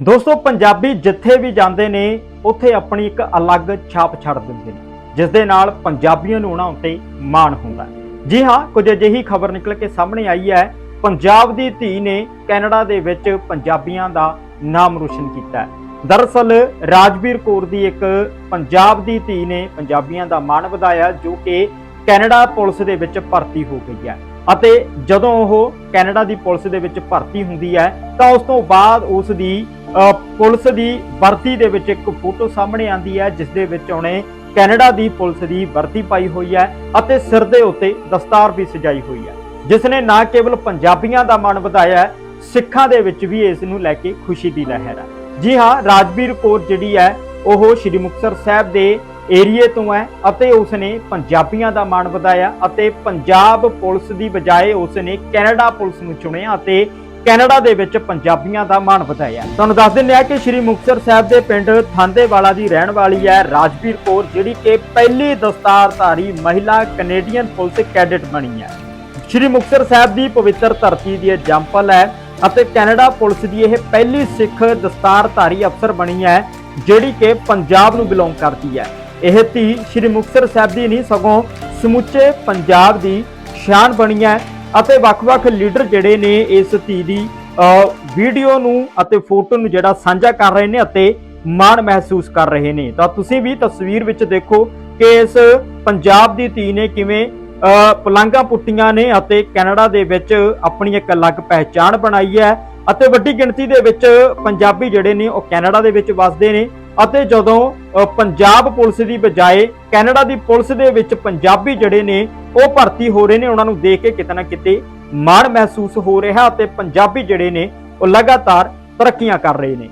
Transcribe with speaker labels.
Speaker 1: ਦੋਸਤੋ, ਪੰਜਾਬੀ ਜਿੱਥੇ ਵੀ ਜਾਂਦੇ ਨੇ, ਉੱਥੇ ਆਪਣੀ ਇੱਕ ਅਲੱਗ ਛਾਪ ਛੱਡ ਦਿੰਦੇ ਨੇ ਜਿਸ ਦੇ ਨਾਲ ਪੰਜਾਬੀਆਂ ਨੂੰ ਉਹਨਾਂ ਉੱਤੇ ਮਾਣ ਹੁੰਦਾ ਜੀ ਹਾਂ, ਕੁਝ ਅਜਿਹੀ ਖਬਰ ਨਿਕਲ ਕੇ ਸਾਹਮਣੇ ਆਈ ਹੈ। ਪੰਜਾਬ ਦੀ ਧੀ ਨੇ ਕੈਨੇਡਾ ਦੇ ਵਿੱਚ ਪੰਜਾਬੀਆਂ ਦਾ ਨਾਮ ਰੋਸ਼ਨ ਕੀਤਾ ਹੈ। ਦਰਅਸਲ, ਰਾਜਵੀਰ ਕੌਰ ਦੀ ਇੱਕ ਪੰਜਾਬ ਦੀ ਧੀ ਨੇ ਪੰਜਾਬੀਆਂ ਦਾ ਮਾਣ ਵਧਾਇਆ, ਜੋ ਕਿ ਕੈਨੇਡਾ ਪੁਲਿਸ ਦੇ ਵਿੱਚ ਭਰਤੀ ਹੋ ਗਈ ਹੈ। ਅਤੇ ਜਦੋਂ ਉਹ ਕੈਨੇਡਾ ਦੀ ਪੁਲਿਸ ਦੇ ਵਿੱਚ ਭਰਤੀ ਹੁੰਦੀ ਹੈ, ਤਾਂ ਉਸ ਤੋਂ ਬਾਅਦ ਉਸ ਦੀ ਪੁਲਿਸ ਦੀ ਵਰਦੀ ਦੇ ਵਿੱਚ ਇੱਕ ਫੋਟੋ ਸਾਹਮਣੇ ਆਂਦੀ ਹੈ, ਜਿਸ ਦੇ ਵਿੱਚ ਉਹਨੇ ਕੈਨੇਡਾ ਦੀ ਪੁਲਿਸ ਦੀ ਵਰਦੀ ਪਾਈ ਹੋਈ ਹੈ ਅਤੇ ਸਿਰ ਦੇ ਉੱਤੇ ਦਸਤਾਰ ਵੀ ਸਜਾਈ ਹੋਈ ਹੈ। ਜਿਸ ਨੇ ਨਾ ਕੇਵਲ ਪੰਜਾਬੀਆਂ ਦਾ ਮਾਣ ਵਧਾਇਆ ਸਿੱਖਾਂ ਦੇ ਵਿੱਚ ਵੀ ਇਸ ਨੂੰ ਲੈ ਕੇ ਖੁਸ਼ੀ ਦੀ ਲਹਿਰ ਹੈ। ਜੀ ਹਾਂ, ਰਾਜਵੀਰ ਕੌਰ ਜਿਹੜੀ ਹੈ, ਉਹ ਸ਼੍ਰੀ ਮੁਕਤਸਰ ਸਾਹਿਬ ਦੇ ਏਰੀਏ ਤੋਂ ਹੈ ਅਤੇ ਉਸਨੇ ਪੰਜਾਬੀਆਂ ਦਾ ਮਾਣ ਵਧਾਇਆ ਅਤੇ ਪੰਜਾਬ ਪੁਲਿਸ ਦੀ ਬਜਾਏ ਉਸਨੇ ਕੈਨੇਡਾ ਪੁਲਿਸ ਨੂੰ ਚੁਣਿਆ ਅਤੇ ਕੈਨੇਡਾ ਦੇ ਵਿੱਚ ਪੰਜਾਬੀਆਂ ਦਾ ਮਾਣ ਵਧਾਇਆ। ਤੁਹਾਨੂੰ ਦੱਸ ਦਿੰਦੇ ਹਾਂ ਕਿ ਸ਼੍ਰੀ ਮੁਕਤਸਰ ਸਾਹਿਬ ਦੇ ਪਿੰਡ ਥਾਂਦੇਵਾਲਾ ਦੀ ਰਹਿਣ ਵਾਲੀ ਹੈ ਰਾਜਵੀਰ ਕੌਰ, ਜਿਹੜੀ ਕਿ ਪਹਿਲੀ ਦਸਤਾਰਧਾਰੀ ਮਹਿਲਾ ਕੈਨੇਡੀਅਨ ਪੁਲਿਸ ਕੈਡਟ ਬਣੀ ਹੈ। ਸ਼੍ਰੀ ਮੁਕਤਸਰ ਸਾਹਿਬ ਦੀ ਪਵਿੱਤਰ ਧਰਤੀ ਦੀ ਇਹ ਜੰਪਲ ਹੈ ਅਤੇ ਕੈਨੇਡਾ ਪੁਲਿਸ ਦੀ ਇਹ ਪਹਿਲੀ ਸਿੱਖ ਦਸਤਾਰਧਾਰੀ ਅਫਸਰ ਬਣੀ ਹੈ, ਜਿਹੜੀ ਕਿ ਪੰਜਾਬ ਨੂੰ ਬਿਲੋਂਗ ਕਰਦੀ ਹੈ। ਇਹ ਧੀ ਸ਼੍ਰੀ ਮੁਕਤਸਰ ਸਾਹਿਬ ਦੀ ਨਹੀਂ, ਸਗੋਂ ਸਮੁੱਚੇ ਪੰਜਾਬ ਦੀ ਸ਼ਾਨ ਬਣੀ ਹੈ। ਅਤੇ ਵੱਖ-ਵੱਖ ਲੀਡਰ ਜਿਹੜੇ ਨੇ ਇਸ ਧੀ ਦੀ ਅ, ਵੀਡੀਓ ਨੂੰ ਅਤੇ ਫੋਟੋ ਨੂੰ ਜਿਹੜਾ ਸਾਂਝਾ ਕਰ ਰਹੇ ਨੇ ਅਤੇ ਮਾਣ ਮਹਿਸੂਸ ਕਰ ਰਹੇ ਨੇ। ਤਾਂ ਤੁਸੀਂ ਵੀ ਤਸਵੀਰ ਵਿੱਚ ਦੇਖੋ ਕਿ ਇਸ ਪੰਜਾਬ ਦੀ ਧੀ ਨੇ ਕਿਵੇਂ ਅ, ਪੁੱਟੀਆਂ ਨੇ ਅਤੇ ਕੈਨੇਡਾ ਦੇ ਵਿੱਚ ਆਪਣੀ ਇੱਕ ਅਲੱਗ ਪਹਿਚਾਣ ਬਣਾਈ ਹੈ ਅਤੇ ਵੱਡੀ ਗਿਣਤੀ ਦੇ ਵਿੱਚ ਪੰਜਾਬੀ ਜਿਹੜੇ ਨੇ ਉਹ ਕੈਨੇਡਾ ਦੇ ਵਿੱਚ ਵੱਸਦੇ ਨੇ ਅਤੇ ਜਦੋਂ ਪੰਜਾਬ ਪੁਲਿਸ ਦੀ ਬਜਾਏ ਕੈਨੇਡਾ ਦੀ ਪੁਲਿਸ ਦੇ ਵਿੱਚ ਪੰਜਾਬੀ ਜਿਹੜੇ ਨੇ ਉਹ ਭਰਤੀ ਹੋ ਰਹੇ ਨੇ, ਉਹਨਾਂ ਨੂੰ ਦੇਖ ਕੇ ਕਿਤੇ ਨਾ ਕਿਤੇ ਮਾਣ ਮਹਿਸੂਸ ਹੋ ਰਿਹਾ ਅਤੇ ਪੰਜਾਬੀ ਜਿਹੜੇ ਨੇ, ਉਹ ਲਗਾਤਾਰ ਤਰੱਕੀਆਂ ਕਰ ਰਹੇ ਨੇ।